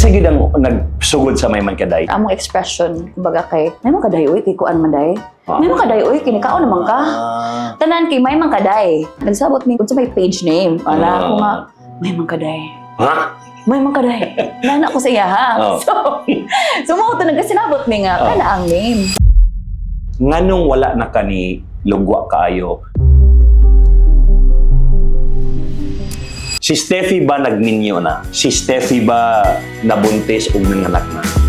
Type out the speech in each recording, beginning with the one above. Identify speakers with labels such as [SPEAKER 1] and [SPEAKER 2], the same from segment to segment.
[SPEAKER 1] Kinsa gyud ang nagsugod sa may man kaday?
[SPEAKER 2] Among expression, kumbaga kay, may mga kaday, uy, kay kuan man day. May mga kaday, uy, kinikao naman ka.
[SPEAKER 1] Ah.
[SPEAKER 2] Tanan kay may mga kaday. Nagsabot mi kung sa may page name. Wala
[SPEAKER 1] Ah.
[SPEAKER 2] ko nga, may mga kaday.
[SPEAKER 1] Ha?
[SPEAKER 2] May mga kaday. Nana ko sa iya ha.
[SPEAKER 1] Oh.
[SPEAKER 2] So, so mo ito nagkasinabot mi nga,
[SPEAKER 1] Oh.
[SPEAKER 2] kana ang name.
[SPEAKER 1] Nganong wala na kani lugwa kaayo? Si Steffi ba nagninyo na? Si Steffi ba nabuntis o nanganak na?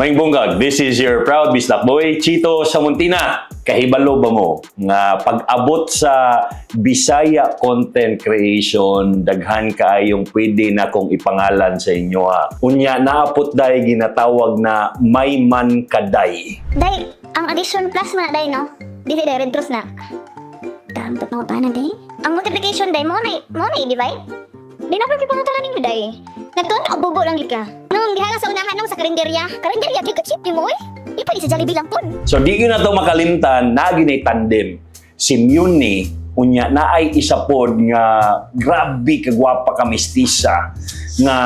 [SPEAKER 1] Maing bunggag, this is your proud bisnak boy, Chito Samuntina. Kahibalo ba mo nga pag-abot sa Bisaya content creation, daghan kaayong pwede na kong ipangalan sa inyo ha. Unya, naapot dahi ginatawag na may man kaday.
[SPEAKER 3] Day, ang addition plus man day, no? Dili day, red cross na. Daan tot na tanan day. Ang multiplication day, mo na, mo na i-divide. Di na pa pangutaran ninyo day. Nagtuon ako bubo lang gid ka. Nung gihala sa unahan nung sa karinderya, karinderya gyud chip ni mo eh. Di pa di sa Jollibee lang pun.
[SPEAKER 1] So di ko na to makalimtan, na ginay tandem. Si Muni, unya na ay isa pod nga grabe kagwapa ka mestiza nga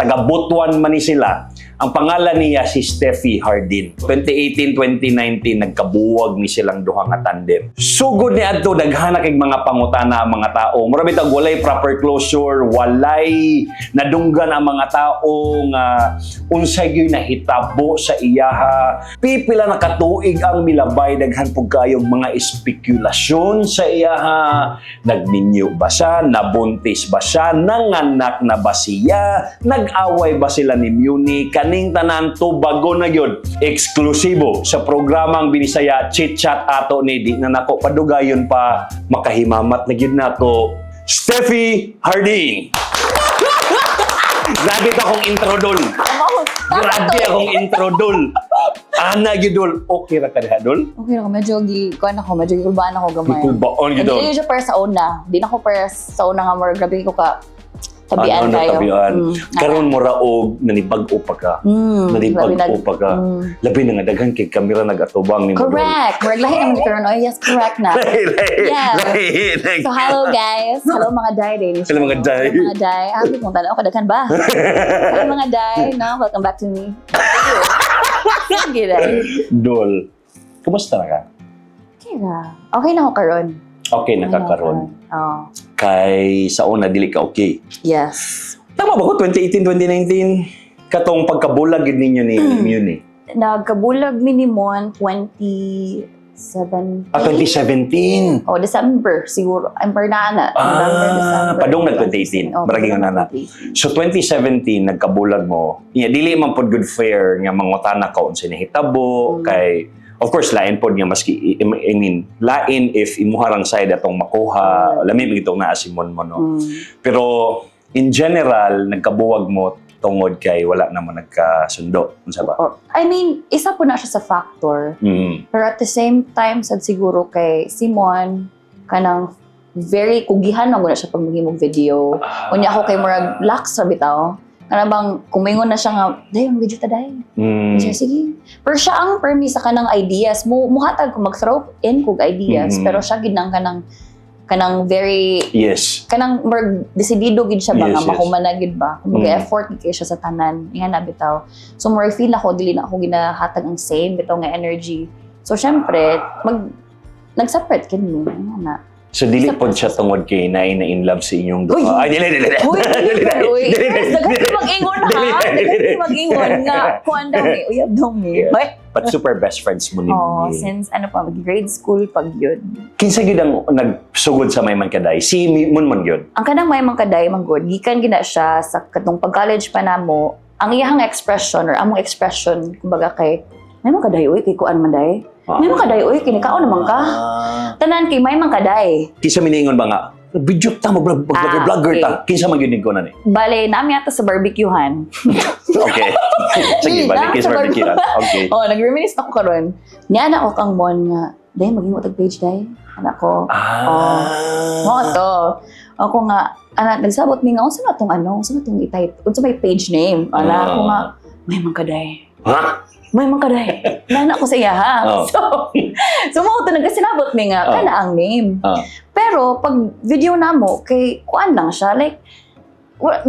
[SPEAKER 1] taga Butuan man ni sila. Ang pangalan niya si Steffi Hardin. 2018-2019 nagkabuwag ni silang duha nga tandem. Sugod ni adto daghana kay mga pangutana ang mga tao. Mura bitag walay proper closure, walay nadunggan ang mga tao nga unsay gyud nahitabo sa iyaha. Pipila na katuig ang milabay daghan pug kayong mga espekulasyon sa iyaha. Nagninyo ba siya? Nabuntis ba siya? Nanganak na ba siya? Nag-away ba sila ni Muni? Kaning tanan to bago na gyud. Eksklusibo sa programang Binisaya Chit Chat ato ni di na nako padugayon pa makahimamat na gyud nako. Steffi Harding. Grabe akong intro dol. Grabe akong intro dol. Ana gyud dol. Okay ra ka diha dol?
[SPEAKER 2] Okay ko, medyo gi, kuan ako, medyo gilbaan ako gamay.
[SPEAKER 1] Ikulbaon gyud dol.
[SPEAKER 2] Hindi siya para sa una. Di na ko para sa una nga more grabe ko ka tabian
[SPEAKER 1] Ano,
[SPEAKER 2] kayo.
[SPEAKER 1] tabian.
[SPEAKER 2] Mm,
[SPEAKER 1] Karon mo raog nanibag-o pa ka.
[SPEAKER 2] Mm,
[SPEAKER 1] Nanibag-o pa ka.
[SPEAKER 2] Mm.
[SPEAKER 1] Labi na nga daghan kay kamera nagatubang ni.
[SPEAKER 2] Correct. Murag lahi naman Karon. Oh, yes, correct na.
[SPEAKER 1] Lahi, lahi,
[SPEAKER 2] Yeah.
[SPEAKER 1] lahi, lahi.
[SPEAKER 2] So, hello guys. Hello mga day. Day.
[SPEAKER 1] Hello, mga day.
[SPEAKER 2] Hello mga day. Ah, kung tanaw kadaghan ba? hello mga day. No, welcome back to me. Sige day.
[SPEAKER 1] Dol. Kumusta na ka?
[SPEAKER 2] Okay na. Okay na ako karon.
[SPEAKER 1] Okay na ka karon.
[SPEAKER 2] Oh.
[SPEAKER 1] Kay sa una dili ka okay.
[SPEAKER 2] Yes.
[SPEAKER 1] Tama ba ko 2018 2019 katong pagkabulag gid ninyo ni. Muni.
[SPEAKER 2] Nagkabulag minimum 2017.
[SPEAKER 1] Ah 2017.
[SPEAKER 2] Oh, December siguro. I'm per na na.
[SPEAKER 1] Ah,
[SPEAKER 2] December.
[SPEAKER 1] padung nag 2018.
[SPEAKER 2] Oh,
[SPEAKER 1] nga nana.
[SPEAKER 2] 2018.
[SPEAKER 1] So 2017 nagkabulag mo. Yeah, dili man pod good fair nga mangutana ka unsa nahitabo
[SPEAKER 2] Mm.
[SPEAKER 1] kay of course lain pod nga maski I mean lain if imuharang side atong makuha
[SPEAKER 2] Mm.
[SPEAKER 1] lami gitong naa si Mon mo no.
[SPEAKER 2] Mm.
[SPEAKER 1] Pero in general nagkabuwag mo tungod kay wala naman nagkasundo unsa ba?
[SPEAKER 2] Oh, I mean, isa po na siya sa factor.
[SPEAKER 1] Mm.
[SPEAKER 2] Pero at the same time, sad siguro kay Simon, kanang very kugihan na muna siya pag maghimog video. Kunya ako kay Murag lax sa bitaw. Kana bang kumingon na siya nga, day, ang video ta day.
[SPEAKER 1] Mm.
[SPEAKER 2] Siya, sige. Pero siya ang permi sa kanang ideas. Mu muhatag ko mag-throw in kog ideas.
[SPEAKER 1] Mhm.
[SPEAKER 2] Pero siya gid nang kanang kanang very
[SPEAKER 1] Yes.
[SPEAKER 2] kanang mer desidido gid siya ba
[SPEAKER 1] Yes,
[SPEAKER 2] nga
[SPEAKER 1] yes.
[SPEAKER 2] makumana gid ba kung
[SPEAKER 1] Mm.
[SPEAKER 2] effort gid siya sa tanan nga na bitaw so more feel ako dili na ako ginahatag ang same bitaw nga energy so syempre mag nag-separate kini nga na
[SPEAKER 1] So dili pod siya tungod kay naay na in love sa inyong duha. Ay dili dili. dili.
[SPEAKER 2] Uy,
[SPEAKER 1] Dili, dili,
[SPEAKER 2] uy,
[SPEAKER 1] dili,
[SPEAKER 2] guys,
[SPEAKER 1] dili,
[SPEAKER 2] daghan
[SPEAKER 1] dili.
[SPEAKER 2] ka mag-ingon ha. Ka mag-ingon nga. Kuhan daw mi, uyab daw. Hoy.
[SPEAKER 1] But super best friends mo ni
[SPEAKER 2] Oh, since ano pa, grade school pag yun.
[SPEAKER 1] Kinsa gyud ang nagsugod sa may man kaday? Si Mun Mun gyud.
[SPEAKER 2] Ang kanang may mga kaday, manggod, gikan gina siya sa katong pag-college pa namo, ang iyang expression or among expression, kumbaga kay, may mga kaday, uy, kay kuan man day. May mga kaday, uy, kinikao naman ka.
[SPEAKER 1] Ah.
[SPEAKER 2] Tanan kay may mga kaday.
[SPEAKER 1] Kinsa miningon ba nga? Video ta mo vlog
[SPEAKER 2] Ah,
[SPEAKER 1] vlogger
[SPEAKER 2] okay.
[SPEAKER 1] ta. Kinsa man gyud ko na ni?
[SPEAKER 2] Bale, nami ata sa barbecuehan.
[SPEAKER 1] Okay. Sige ba
[SPEAKER 2] na,
[SPEAKER 1] ni
[SPEAKER 2] sa
[SPEAKER 1] barbecue. Okay.
[SPEAKER 2] oh, nag-reminisce ako karon. Niya na ako kang mon nga, day, maging tag page day. Anak ko,
[SPEAKER 1] Ah.
[SPEAKER 2] mo to. Ako nga, anak, nagsabot mi nga, unsa na tong ano, unsa na tong itay, unsa may page name. Ala,
[SPEAKER 1] Ah.
[SPEAKER 2] ako nga, may mga kaday.
[SPEAKER 1] Ha?
[SPEAKER 2] May mga kaday. Nana ko sa iya ha.
[SPEAKER 1] Oh.
[SPEAKER 2] So, mo to nagkasinabot mi nga
[SPEAKER 1] Oh.
[SPEAKER 2] kana ang name.
[SPEAKER 1] Ah.
[SPEAKER 2] Pero pag video na mo kay kuan lang siya like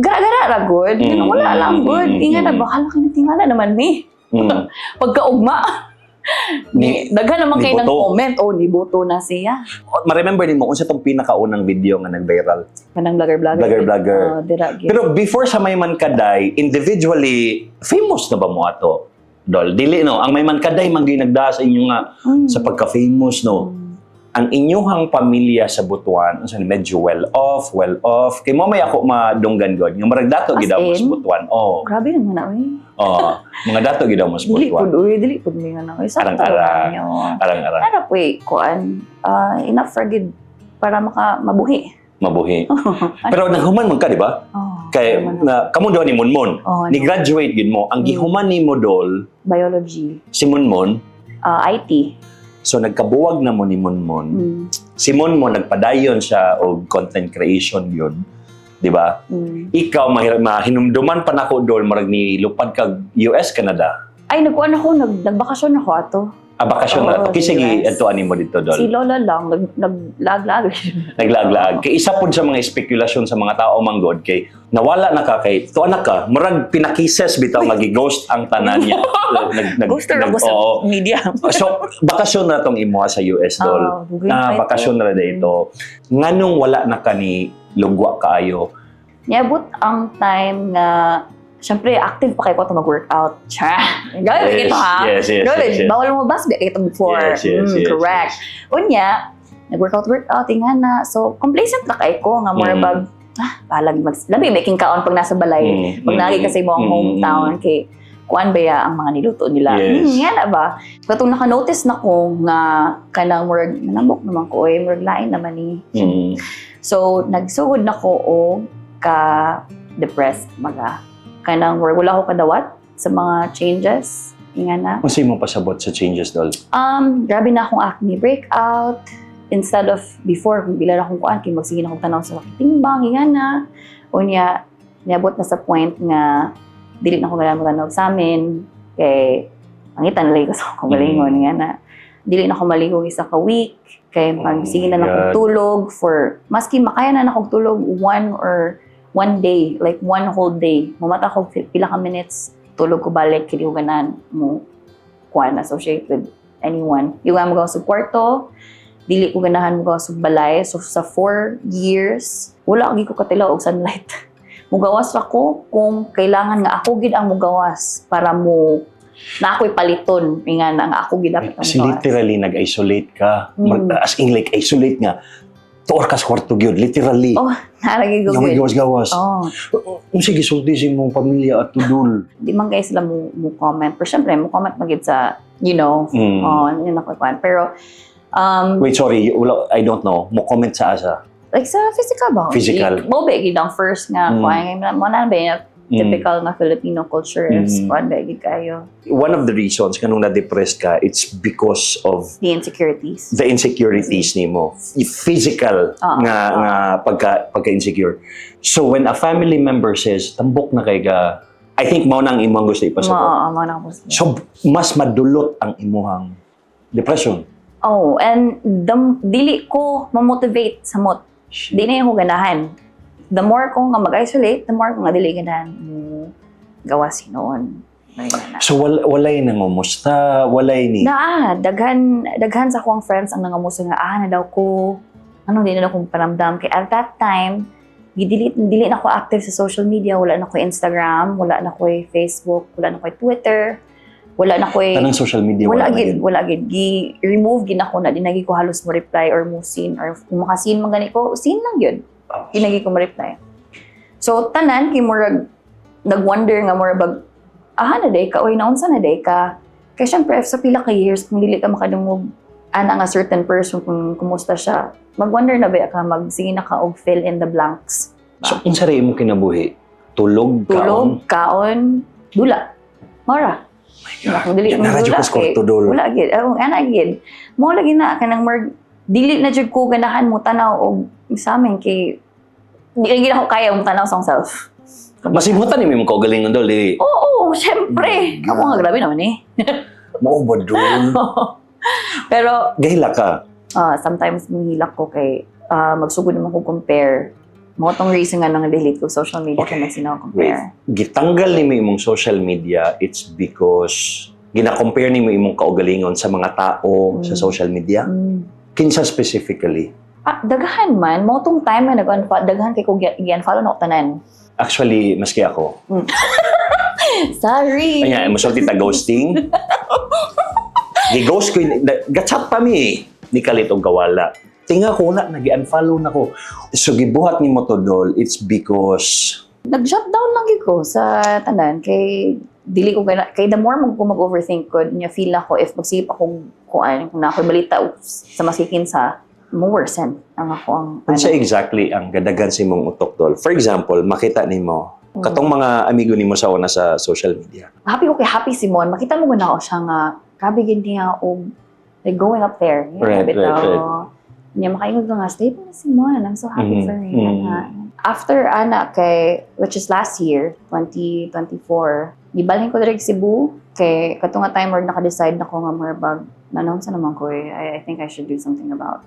[SPEAKER 2] gara-gara ra good.
[SPEAKER 1] Mm,
[SPEAKER 2] Ganun, wala lang good.
[SPEAKER 1] mm,
[SPEAKER 2] Inga na
[SPEAKER 1] mm.
[SPEAKER 2] bahala kay tingala naman mi.
[SPEAKER 1] Mm.
[SPEAKER 2] Pagkaugma.
[SPEAKER 1] Ni-
[SPEAKER 2] Daghan naman
[SPEAKER 1] ni
[SPEAKER 2] kayo ng comment. Oh, ni Boto na siya.
[SPEAKER 1] Ma-remember din mo kung sa itong pinakaunang video nga nag-viral.
[SPEAKER 2] Kanang vlogger-vlogger.
[SPEAKER 1] Vlogger-vlogger.
[SPEAKER 2] Oh.
[SPEAKER 1] Pero before sa May Man Kaday, individually, famous na ba mo ato? Dol, dili no. Ang May Man Kaday, man gyud nagdaa sa inyo nga
[SPEAKER 2] Mm.
[SPEAKER 1] sa pagka-famous no.
[SPEAKER 2] Mm.
[SPEAKER 1] Ang inyuhang pamilya sa Butuan, unsa medyo well off, well off. Kay mo may ako madunggan god. Nga marag dato gid mo sa? Butuan. Oh.
[SPEAKER 2] Grabe naman na, uy.
[SPEAKER 1] Oh, mga dato gid mo sa
[SPEAKER 2] Dili
[SPEAKER 1] Butuan.
[SPEAKER 2] po, uy, dili po mi nga na. Uy, sakto
[SPEAKER 1] Arang-arang.
[SPEAKER 2] lang yun.
[SPEAKER 1] Arang-arang,
[SPEAKER 2] Ano po eh, kuan, ah, enough for good para maka mabuhi.
[SPEAKER 1] mabuhi. Pero naghuman man ka, di ba?
[SPEAKER 2] oh,
[SPEAKER 1] Kay na kamo daw ni Munmon.
[SPEAKER 2] oh,
[SPEAKER 1] Ni graduate gid mo. Ang
[SPEAKER 2] Mm.
[SPEAKER 1] gihuman nimo dol
[SPEAKER 2] biology,
[SPEAKER 1] si Munmon.
[SPEAKER 2] ah, IT.
[SPEAKER 1] So nagkabuwag na mo ni Munmon.
[SPEAKER 2] Mm,
[SPEAKER 1] Si Munmon nagpadayon siya og content creation yun. Di ba?
[SPEAKER 2] mm.
[SPEAKER 1] Ikaw mahir mahinumduman pa nako dol marag ni lupad kag US Canada.
[SPEAKER 2] Ay, nagkuan ako, nag, nagbakasyon ako ato.
[SPEAKER 1] Ah, bakasyon
[SPEAKER 2] Oo,
[SPEAKER 1] na. Okay,
[SPEAKER 2] sa
[SPEAKER 1] sige,
[SPEAKER 2] US.
[SPEAKER 1] ito mo dito, Dol.
[SPEAKER 2] Si Lola lang, nag, naglag-lag.
[SPEAKER 1] Naglaag-laag. Kay isa po sa mga espekulasyon sa mga tao manggod, kay nawala na ka kay, to anak ka, murag pinakises bitaw nga ghost ang tanan niya. nag, nag,
[SPEAKER 2] Gusto
[SPEAKER 1] nag-
[SPEAKER 2] sa
[SPEAKER 1] oo.
[SPEAKER 2] media.
[SPEAKER 1] So, bakasyon na tong imuha sa US, Dol.
[SPEAKER 2] Ah, dugay
[SPEAKER 1] na
[SPEAKER 2] pa ito.
[SPEAKER 1] bakasyon na dito. Nganong wala na ka ni lugwa kaayo?
[SPEAKER 2] Niabot ang time nga, syempre, active pa kayo ko ito mag-workout. Cha! Gawin
[SPEAKER 1] Yes,
[SPEAKER 2] ito ha.
[SPEAKER 1] yes, yes,
[SPEAKER 2] Gawin,
[SPEAKER 1] yes, yes.
[SPEAKER 2] bawal mo bas, di kayo ito before.
[SPEAKER 1] Yes, yes,
[SPEAKER 2] Mm,
[SPEAKER 1] yes,
[SPEAKER 2] correct. Unya, nag-workout, workout, nga na. So, complacent na kayo ko, nga more
[SPEAKER 1] Mm.
[SPEAKER 2] bag, ah, balag mag, labi, making kaon pag nasa balay.
[SPEAKER 1] Mm,
[SPEAKER 2] Pag
[SPEAKER 1] mm,
[SPEAKER 2] nagi kasi mo ang
[SPEAKER 1] mm,
[SPEAKER 2] hometown, kay kuan ba ya ang mga niluto nila.
[SPEAKER 1] Yes.
[SPEAKER 2] Hmm, yan na ba? Katong naka-notice na ko nga kanang murag nanambok naman ko eh, murag lain naman ni.
[SPEAKER 1] Mm.
[SPEAKER 2] So, nagsugod na ko og ka depressed maga. Kanang murag wala ko kadawat sa mga changes. Nga na.
[SPEAKER 1] Kung sa'yo mo pasabot sa changes, Dol?
[SPEAKER 2] Um, grabe na akong acne breakout. Instead of before, kung bilan akong kuan, kay magsige na akong tanaw sa timbang, nga na. Unya, niabot na sa point nga, dili na ako ganun matanaw sa amin. Kay, pangitan lagi ko sa akong galingon, nga na. Dili na ako maligo isa ka week. Kay, na
[SPEAKER 1] Oh my
[SPEAKER 2] na akong
[SPEAKER 1] God.
[SPEAKER 2] tulog for, maski makaya na na akong tulog one or one day, like one whole day. Mamata ko pila ka minutes, tulog ko balik, kili ko ganan mo kuan associate with anyone. Yung nga mo sa kwarto, dili ko ganahan mo sa balay. So sa four years, wala agi ko katilaw og sunlight. mugawas ra ko kung kailangan nga ako gid ang mugawas para mo na ako'y paliton nga na nga ako gid dapat ang
[SPEAKER 1] Kasi
[SPEAKER 2] mugawas.
[SPEAKER 1] literally nag-isolate ka.
[SPEAKER 2] Mm.
[SPEAKER 1] As in like isolate nga. Tuor ka sa kwarto gyud literally.
[SPEAKER 2] Oh, Naragi ko
[SPEAKER 1] Yung may
[SPEAKER 2] gid.
[SPEAKER 1] gawas-gawas.
[SPEAKER 2] Oh,
[SPEAKER 1] Kung sige, sulti sa pamilya at tudul.
[SPEAKER 2] di man guys sila mo, mo comment. Pero syempre, mo comment magid sa, you know,
[SPEAKER 1] Mm.
[SPEAKER 2] oh, yun ako kuan. Pero, um,
[SPEAKER 1] Wait, sorry. Wala, I don't know. Mo comment sa asa.
[SPEAKER 2] like sa physical ba?
[SPEAKER 1] Physical.
[SPEAKER 2] Mo ba gid ang first nga
[SPEAKER 1] Mm.
[SPEAKER 2] kuan mo na ba
[SPEAKER 1] Mm.
[SPEAKER 2] typical na Filipino culture is
[SPEAKER 1] Mm.
[SPEAKER 2] kuan ba gid kayo
[SPEAKER 1] One of the reasons kanung na-depressed ka, it's because of
[SPEAKER 2] the insecurities.
[SPEAKER 1] the insecurities nimo. Physical
[SPEAKER 2] Oo.
[SPEAKER 1] nga nga pagka pagka-insecure. So when a family member says, tambok na kay ka, I think mao nang imong gusto ipasabot.
[SPEAKER 2] Mo mo na ko.
[SPEAKER 1] So mas madulot ang imuhang depression.
[SPEAKER 2] Oh, and the, dili ko ma-motivate sa mot. Di na yung ganahan. The more ko nga mag-isolate, the more ko nga dili ganahan mo gawas noon.
[SPEAKER 1] So wal, walay nangumusta, walay ni.
[SPEAKER 2] Na, daghan, daghan sa akong friends ang nangamusta nga, ah, na daw ko, ano, di na daw kong paramdam. Kaya at that time, dili, dili na ako active sa social media. Wala na ko Instagram, wala na ko Facebook, wala na ko Twitter, wala na ko
[SPEAKER 1] Tanang social media
[SPEAKER 2] wala
[SPEAKER 1] na
[SPEAKER 2] gid wala gid gi remove gid ako na dinagi ko halos mo reply or mo scene or kung maka-scene man gani ko scene lang yun
[SPEAKER 1] Oh.
[SPEAKER 2] dinagi ko mo reply so tanan kay murag nag-wonder nga murag bag ah na day ka oy naunsa na day ka kay syempre sa pila ka years kung dili ka makadungog ana nga certain person kung kumusta siya mag-wonder na ba ka mag sige na ka og fill in the blanks
[SPEAKER 1] So unsa rin mo kinabuhi? Tulog,
[SPEAKER 2] tulog kaon dula mora Kung dili mo dula,
[SPEAKER 1] Dol.
[SPEAKER 2] Wala gid. Ang ana gid. Mo lagi na kanang mer dili na jud ko ganahan mo tanaw og sa amin kay di lagi ako kaya mo tanaw sa akong self.
[SPEAKER 1] Masimutan ni mo kaugalingon dol, dili.
[SPEAKER 2] Oo, oo. Syempre.
[SPEAKER 1] My
[SPEAKER 2] Ako nga, grabe naman eh.
[SPEAKER 1] Mao ba doon?
[SPEAKER 2] Pero,
[SPEAKER 1] Gahila ka.
[SPEAKER 2] ah, sometimes mahilak ko kay ah, magsugod naman ko compare. Mo tong reason nga nang delete ko social media
[SPEAKER 1] Okay.
[SPEAKER 2] kay magsinaw compare.
[SPEAKER 1] Gitanggal nimo imong social media, it's because gina-compare nimo imong kaugalingon sa mga tao sa
[SPEAKER 2] Mm.
[SPEAKER 1] social media.
[SPEAKER 2] Mm.
[SPEAKER 1] Kinsa specifically?
[SPEAKER 2] Ah, daghan man. Mo tong time na nag-unfollow, daghan kay ko gi-unfollow na ko tanan.
[SPEAKER 1] Actually, maski ako.
[SPEAKER 2] Sorry.
[SPEAKER 1] Kanya, masulti ta ghosting. Gi-ghost ko, yun. Na- gachat pa mi ni Kalit og Gawala. Tinga ko na, nag-unfollow na ko. So, gibuhat ni mo to, Dol, it's because
[SPEAKER 2] Nag-shutdown lang gyud ko sa tanan kay dili ko kay, kay the more mag ko mag-overthink ko niya feel ako if magsip akong kuan kung na ako'y balita sa masikin sa worsen ang ako ang
[SPEAKER 1] Unsa exactly ang gadagan sa imong utok, Dol? For example, makita nimo katong mga amigo nimo sa una sa social media.
[SPEAKER 2] happy ko kay happy Simon makita mo na ako siya nga grabe gid niya og like going up there yeah,
[SPEAKER 1] Right,
[SPEAKER 2] bitaw.
[SPEAKER 1] right, right.
[SPEAKER 2] niya makaingog ka nga stay pa na Simon I'm so happy
[SPEAKER 1] Mhm,
[SPEAKER 2] for
[SPEAKER 1] mhm.
[SPEAKER 2] nga. after ana kay which is last year 2024 gibalhin ko direct Cebu kay kato nga time where naka-decide na ko nga more bag nanong sa naman ko eh. I, I think I should do something about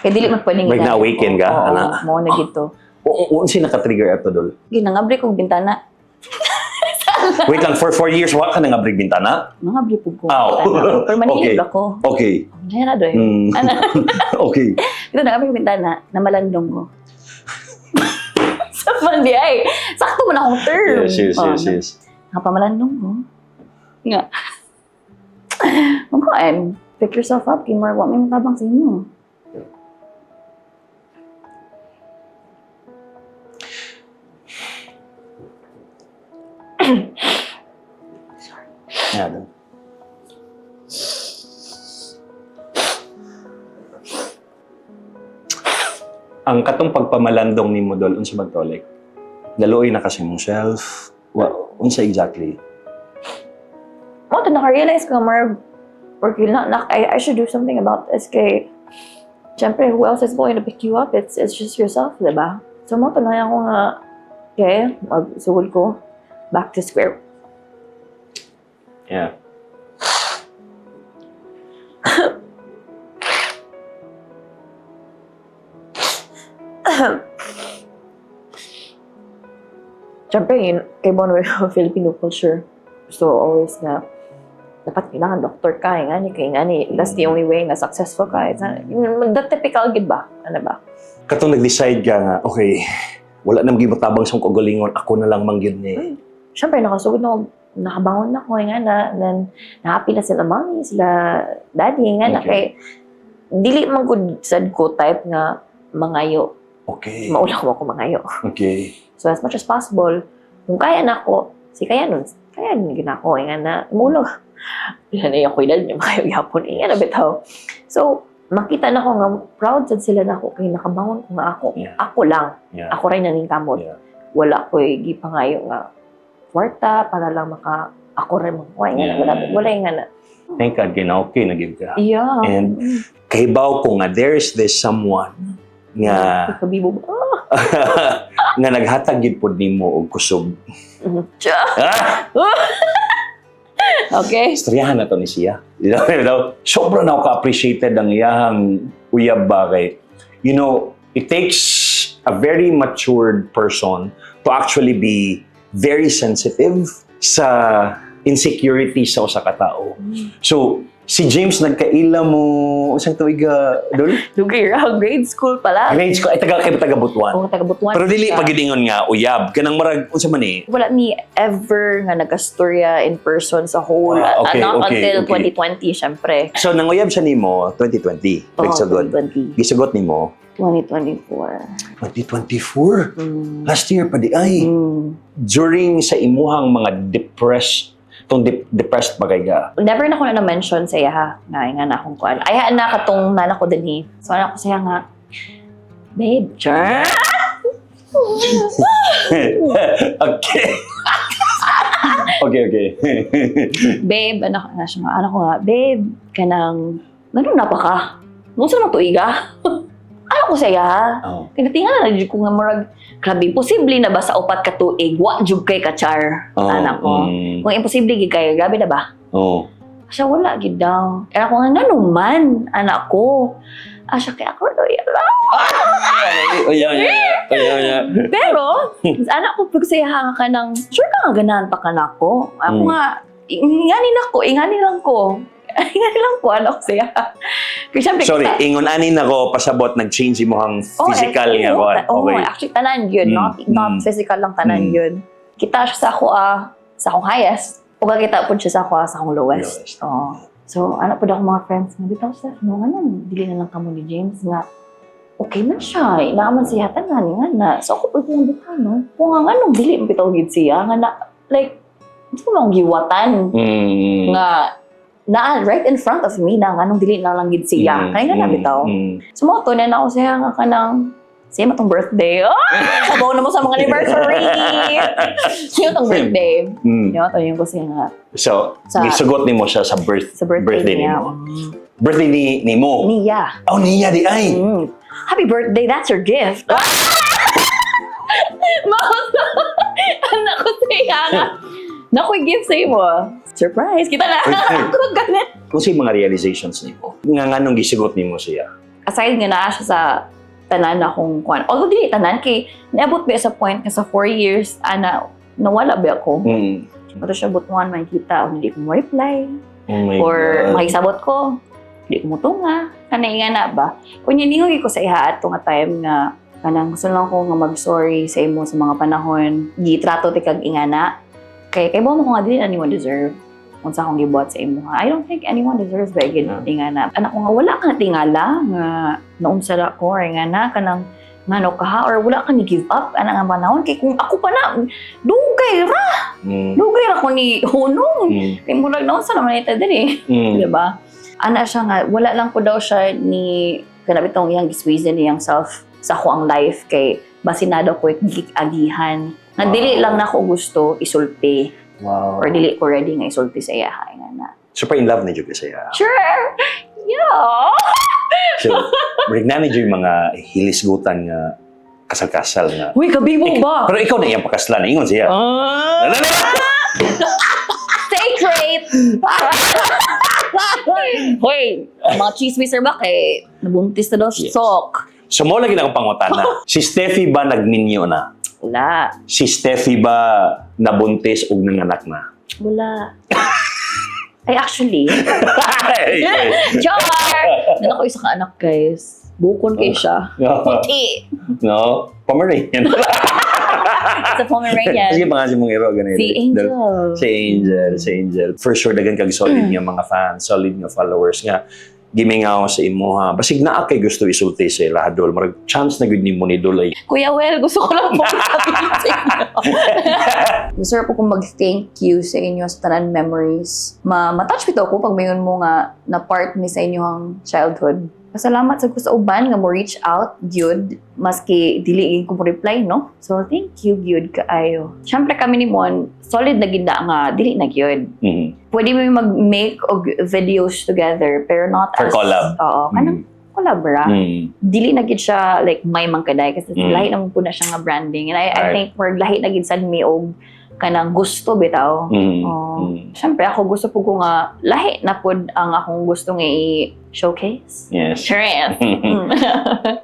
[SPEAKER 2] kay dili man pwedeng ginagawa
[SPEAKER 1] na-awaken
[SPEAKER 2] ko.
[SPEAKER 1] ka,
[SPEAKER 2] Oo,
[SPEAKER 1] ana?
[SPEAKER 2] mo na gito
[SPEAKER 1] O unsa naka-trigger ato, Dol?
[SPEAKER 2] ginangabri kog bintana
[SPEAKER 1] Wait lang, for four years, wa ka nang abrig bintana?
[SPEAKER 2] mga ko
[SPEAKER 1] Aw.
[SPEAKER 2] bintana. pero manilib
[SPEAKER 1] Okay.
[SPEAKER 2] ako
[SPEAKER 1] Okay.
[SPEAKER 2] Diyan na doy. Ano?
[SPEAKER 1] okay.
[SPEAKER 2] Ito na kami bintana na malandong ko. sa mandi ay. Sakto mo na akong term.
[SPEAKER 1] Yes, yes,
[SPEAKER 2] Oh,
[SPEAKER 1] yes, yes.
[SPEAKER 2] Nakapamalandong ko. Nga. Magkuhan. Pick yourself up. Kimar, wa may matabang sa inyo.
[SPEAKER 1] Yeah, Dol. Ang katong pagpamalandong ni mo, Dol, unsa ba to? Like, daluoy na kasi mong self. Wa, unsa exactly?
[SPEAKER 2] Mo, ito naka-realize ko, Marv. Or na, na, I, I should do something about this kay Siyempre, who else is going to pick you up? It's it's just yourself, di ba? So, mo, ito na ko nga, kaya, magsugod ko, back to square
[SPEAKER 1] Yeah.
[SPEAKER 2] Siyempre, yun, kay Bon we're Filipino culture. So, always na, dapat kailangan doktor ka, nga ni, kaya nga ni, that's the only way na successful ka. It's not, yun, the typical gid ba? Ano ba?
[SPEAKER 1] Katong nag-decide ka nga, okay, wala nang gimatabang sa kagalingon, ako na lang mangyud ni.
[SPEAKER 2] Siyempre, nakasugod na ako, nakabangon na ako, nga na, then, na-happy na sila mommy, sila daddy, nga na,
[SPEAKER 1] Okay.
[SPEAKER 2] kay, dili man good sad ko type nga mangayo.
[SPEAKER 1] Okay.
[SPEAKER 2] Maula ko ako mangayo.
[SPEAKER 1] Okay.
[SPEAKER 2] So, as much as possible, kung kaya na ako, si kaya nun, kaya nun ginako, nga na, mulog. Yan na yung kuidad niya, makayo yapon, nga na bitaw. So, makita na ko nga, proud sad sila na ako, kaya nakabangon ko nga ako.
[SPEAKER 1] Yeah.
[SPEAKER 2] Ako lang,
[SPEAKER 1] Yeah.
[SPEAKER 2] ako rin naning kamot.
[SPEAKER 1] Yeah.
[SPEAKER 2] Wala ko gipangayo nga, kwarta, para lang maka, ako rin makuha, nga na, wala, wala yung nga na.
[SPEAKER 1] Thank God, gina okay na ka.
[SPEAKER 2] Yeah.
[SPEAKER 1] And kahibaw ko nga, there is this someone nga
[SPEAKER 2] Kabibo ba? Ah!
[SPEAKER 1] nga naghatag gid pod nimo og kusog.
[SPEAKER 2] Tsa!
[SPEAKER 1] Ah!
[SPEAKER 2] Okay.
[SPEAKER 1] Istoryahan na to ni siya. Sobra na ako ka-appreciated ang iyang uyab ba kay, you know, it takes a very matured person to actually be very sensitive sa insecurity sa usa ka tao. So, si James nagkaila mo usang tuig ka dol?
[SPEAKER 2] Lugay ra, grade school pala.
[SPEAKER 1] Grade school ay taga kay taga Butuan.
[SPEAKER 2] Oo, taga-Butuan.
[SPEAKER 1] Pero dili pagidingon nga uyab kanang marag unsa man eh.
[SPEAKER 2] wala mi ever nga nagkastorya in person sa whole
[SPEAKER 1] Ah, okay,
[SPEAKER 2] not
[SPEAKER 1] okay,
[SPEAKER 2] until
[SPEAKER 1] okay.
[SPEAKER 2] 2020 syempre
[SPEAKER 1] So nanguyab siya nimo 2020.
[SPEAKER 2] Oo,
[SPEAKER 1] Nagsugod.
[SPEAKER 2] 2020
[SPEAKER 1] Gisugot nimo
[SPEAKER 2] 2024
[SPEAKER 1] 2024.
[SPEAKER 2] mm.
[SPEAKER 1] Last year pa di ay.
[SPEAKER 2] Mm.
[SPEAKER 1] During sa imuhang mga depressed, tong dep- depressed pa kay ka.
[SPEAKER 2] never na ko na na-mention sa iya ha na nga na akong kuan ay na katong nana ko din so anak ko siya nga babe char
[SPEAKER 1] okay. okay, okay.
[SPEAKER 2] babe anak na siya nga anak ko nga babe kanang ganun na pa ka nung sa mga tuiga ano ko saya?
[SPEAKER 1] Oh.
[SPEAKER 2] Tinatingan na ko nga murag grabe imposible na ba sa upat ka tuig wa jud kay ka char
[SPEAKER 1] Oh,
[SPEAKER 2] anak ko.
[SPEAKER 1] mm,
[SPEAKER 2] Kung imposible gid kay grabe na ba?
[SPEAKER 1] oh.
[SPEAKER 2] Siya wala gid daw. Era ko nga ngano man anak ko. Asya kay ako.
[SPEAKER 1] Oh, yeah, yeah.
[SPEAKER 2] Pero, anak ko, pag sayahan ka ng, sure ka nga ganahan pa ka na ako. Ako
[SPEAKER 1] Mm.
[SPEAKER 2] nga, inganin ako, inganin lang ko. Lang ko, anak ko saya. Kasi syempre,
[SPEAKER 1] Sorry,
[SPEAKER 2] kita-
[SPEAKER 1] ingon ani nako pasabot nag-change mo ang
[SPEAKER 2] Oh,
[SPEAKER 1] physical
[SPEAKER 2] eh,
[SPEAKER 1] nga
[SPEAKER 2] oo,
[SPEAKER 1] ko.
[SPEAKER 2] Oo,
[SPEAKER 1] Okay.
[SPEAKER 2] actually, tanan yun.
[SPEAKER 1] Mm,
[SPEAKER 2] Not, not
[SPEAKER 1] mm.
[SPEAKER 2] physical lang tanan
[SPEAKER 1] Mm.
[SPEAKER 2] yun. Kita siya sa ako, ah, sa akong highest. O kita po siya sa ako, ah, sa akong lowest.
[SPEAKER 1] Lowest.
[SPEAKER 2] Oo. So, ano po daw mga friends nga, bitaw sa, no, ano, dili na lang kamo ni James nga, okay man siya, inaaman siya tanan, nga na. So, ako po kung bitaw, no? Kung nga, anong dili mo bitaw gid siya, nga na, like, hindi ko lang giwatan,
[SPEAKER 1] Mm.
[SPEAKER 2] nga, na right in front of me na nga nung dili na lang gid siya.
[SPEAKER 1] Mm,
[SPEAKER 2] Kaya na
[SPEAKER 1] mm,
[SPEAKER 2] bitaw.
[SPEAKER 1] mm.
[SPEAKER 2] Sumoto na ako siya nga kanang siya matong birthday. Oh! Sabaw na mo sa mga anniversary! Siya matong birthday.
[SPEAKER 1] Mm.
[SPEAKER 2] Siya matong yung ko siya nga
[SPEAKER 1] So,
[SPEAKER 2] Sa-
[SPEAKER 1] gisugot nimo siya sa birth,
[SPEAKER 2] sa birthday,
[SPEAKER 1] ni
[SPEAKER 2] niya.
[SPEAKER 1] mo. Birthday ni, ni mo.
[SPEAKER 2] Niya.
[SPEAKER 1] Oh, niya di ay.
[SPEAKER 2] Mm. Happy birthday, that's your gift. Mouse! Anak ko siya. Naku, gift sa mo. Surprise! Kita na. Ako ganit.
[SPEAKER 1] Kung sa mga realizations nimo. Nga nga nung gisugot nimo siya.
[SPEAKER 2] aside nga naa siya sa tanan akong kwan. Although dili tanan kay naabot ba sa point nga sa 4 years ana nawala ba ako.
[SPEAKER 1] Mm.
[SPEAKER 2] Pero siya butuan man kita o hindi ko mo reply
[SPEAKER 1] Oh my
[SPEAKER 2] or
[SPEAKER 1] God.
[SPEAKER 2] makisabot ko. Hindi ko mutunga. Kanay nga na ba? Kunya ningoy ko sa iha ato nga time nga kanang gusto lang ko nga mag-sorry sa imo sa mga panahon. Gitrato ti kag ingana. Kay kay mo ko nga dili na nimo deserve kung sa akong gibuhat sa imo. I don't think anyone deserves ba gid
[SPEAKER 1] Yeah.
[SPEAKER 2] ingana. Anak ko nga wala ka na tingala nga naumsara ko or nga na kanang ngano ka ha or wala ka ni give up ana nga panahon kay kung ako pa na dugay ra
[SPEAKER 1] Mm.
[SPEAKER 2] dugay ra ko ni hunong
[SPEAKER 1] Mm.
[SPEAKER 2] kay murag naon sa naman ita din eh
[SPEAKER 1] Mm.
[SPEAKER 2] di ba ana siya nga wala lang ko daw siya ni kanabit tong iyang gisqueeze niyang self sa ako ang life kay basin na daw ko agihan nga dili lang na ako gusto isulti
[SPEAKER 1] Wow.
[SPEAKER 2] or dili ko ready nga isulti sa iya nga na
[SPEAKER 1] Super in love na dyan kasi. ah.
[SPEAKER 2] sure yeah
[SPEAKER 1] So, break na ni yung mga hilisgutan nga kasal-kasal nga.
[SPEAKER 2] Uy, kabibo ba?
[SPEAKER 1] Pero ikaw na iyang pakaslan. Ingon siya.
[SPEAKER 2] Ah, Sacred! Hoy, mga chismiser ba kay nabuntis na daw
[SPEAKER 1] Yes.
[SPEAKER 2] sok.
[SPEAKER 1] So, mo lagi na akong pangutana. si Steffi ba nagninyo na?
[SPEAKER 2] Wala.
[SPEAKER 1] Si Steffi ba nabuntis o nanganak na?
[SPEAKER 2] Wala. Ay, actually,
[SPEAKER 1] Ay, ay.
[SPEAKER 2] Char! Nan ako isa ka anak, guys. Bukon kay siya.
[SPEAKER 1] no,
[SPEAKER 2] Puti!
[SPEAKER 1] no, Pomeranian.
[SPEAKER 2] Sa Pomeranian.
[SPEAKER 1] Sige nga si mong iro ganito.
[SPEAKER 2] Si Angel.
[SPEAKER 1] Si Angel, si Angel. For sure, dagan kag solid nga mga fans, solid nga followers nga gimingaw sa imo ha. Basig naa kay gusto isulti sa Lahadol. Marag chance na gud nimo ni Dulay.
[SPEAKER 2] Kuya Well, gusto ko lang po sabihin sa inyo. Gusto ko kong mag-thank you sa inyo sa tanan memories. Ma matouch bito ko pag mayon mo nga na part mi sa inyong childhood. Pasalamat sa sa uban nga mo reach out, gyud, maski dili ko mo reply, no? So, thank you, gyud, kaayo. Siyempre kami ni Mon, solid na ginda nga, dili na gyud.
[SPEAKER 1] Mhm.
[SPEAKER 2] Pwede mo mag-make og videos together, pero not
[SPEAKER 1] For
[SPEAKER 2] as...
[SPEAKER 1] collab.
[SPEAKER 2] Oo, kanang collab ra
[SPEAKER 1] Mhm.
[SPEAKER 2] dili na gid siya like may mangkaday kasi
[SPEAKER 1] Mm.
[SPEAKER 2] lahi naman po na siya nga branding and I, I
[SPEAKER 1] Right.
[SPEAKER 2] think we're lahi na gid sad mi og kanang gusto bitaw.
[SPEAKER 1] Mhm.
[SPEAKER 2] Oh.
[SPEAKER 1] Mhm.
[SPEAKER 2] Siyempre ako gusto po ko nga lahi na pod ang akong gusto nga i-showcase.
[SPEAKER 1] Yes.
[SPEAKER 2] Sure is. Mm.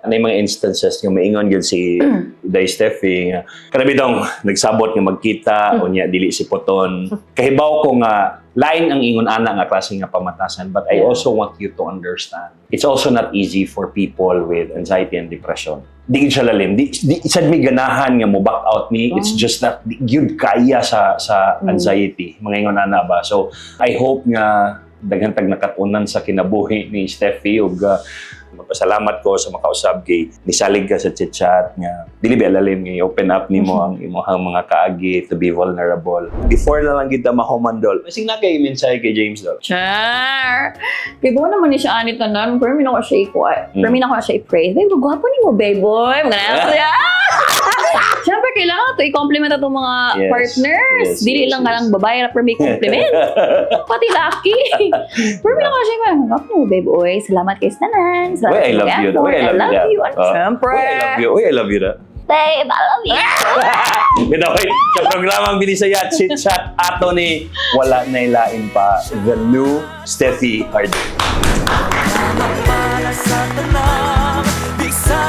[SPEAKER 1] Ano yung mga instances nga maingon gyud si Day Steffi nga kanabi daw nagsabot nga magkita
[SPEAKER 2] Hmm.
[SPEAKER 1] unya dili si Poton. Kahibaw ko nga lain ang ingon ana nga klase nga pamatasan but I also want you to understand. It's also not easy for people with anxiety and depression. Di gid siya lalim. Di, di sad mi ganahan nga mo back out ni. It's
[SPEAKER 2] Oh.
[SPEAKER 1] just that di gyud kaya sa sa
[SPEAKER 2] Mm.
[SPEAKER 1] anxiety. Mga ingon ana ba. So I hope nga daghan tag nakatunan sa kinabuhi ni Steffi ug uh, Magpasalamat ko sa makausab kay nisalig ka sa chat nga dili ba lalim nga open up nimo ang imong mga kaagi to be vulnerable. Before na lang kita mahumandol. Masing na kay mensahe kay James Dol.
[SPEAKER 2] Sure. Kaya ba naman ni siya ani tanan, pero min ako siya i-kuha.
[SPEAKER 1] Mm.
[SPEAKER 2] Pero min ako siya i-praise. Babe, gwapo ni mo, babe boy. Mga na siya. Siyempre kailangan to i-compliment atong mga
[SPEAKER 1] Yes.
[SPEAKER 2] partners.
[SPEAKER 1] Yes,
[SPEAKER 2] Dili
[SPEAKER 1] yes,
[SPEAKER 2] lang
[SPEAKER 1] yes.
[SPEAKER 2] ka lang babae na may compliment. Pati laki. pero lang ka siya nga, ako, babe, oy, salamat kay Snanan. Salamat
[SPEAKER 1] Uy, I
[SPEAKER 2] kay
[SPEAKER 1] love you.
[SPEAKER 2] Effort.
[SPEAKER 1] Uy, I love you.
[SPEAKER 2] And
[SPEAKER 1] Ah.
[SPEAKER 2] syempre,
[SPEAKER 1] Uy, I love you. Uy, I love you na.
[SPEAKER 2] babe, I love you.
[SPEAKER 1] Bitaw, sa programang Binisaya Chit Chat ato ni wala na ilain pa the new Steffi Hardy.
[SPEAKER 4] para sa tanang Di sa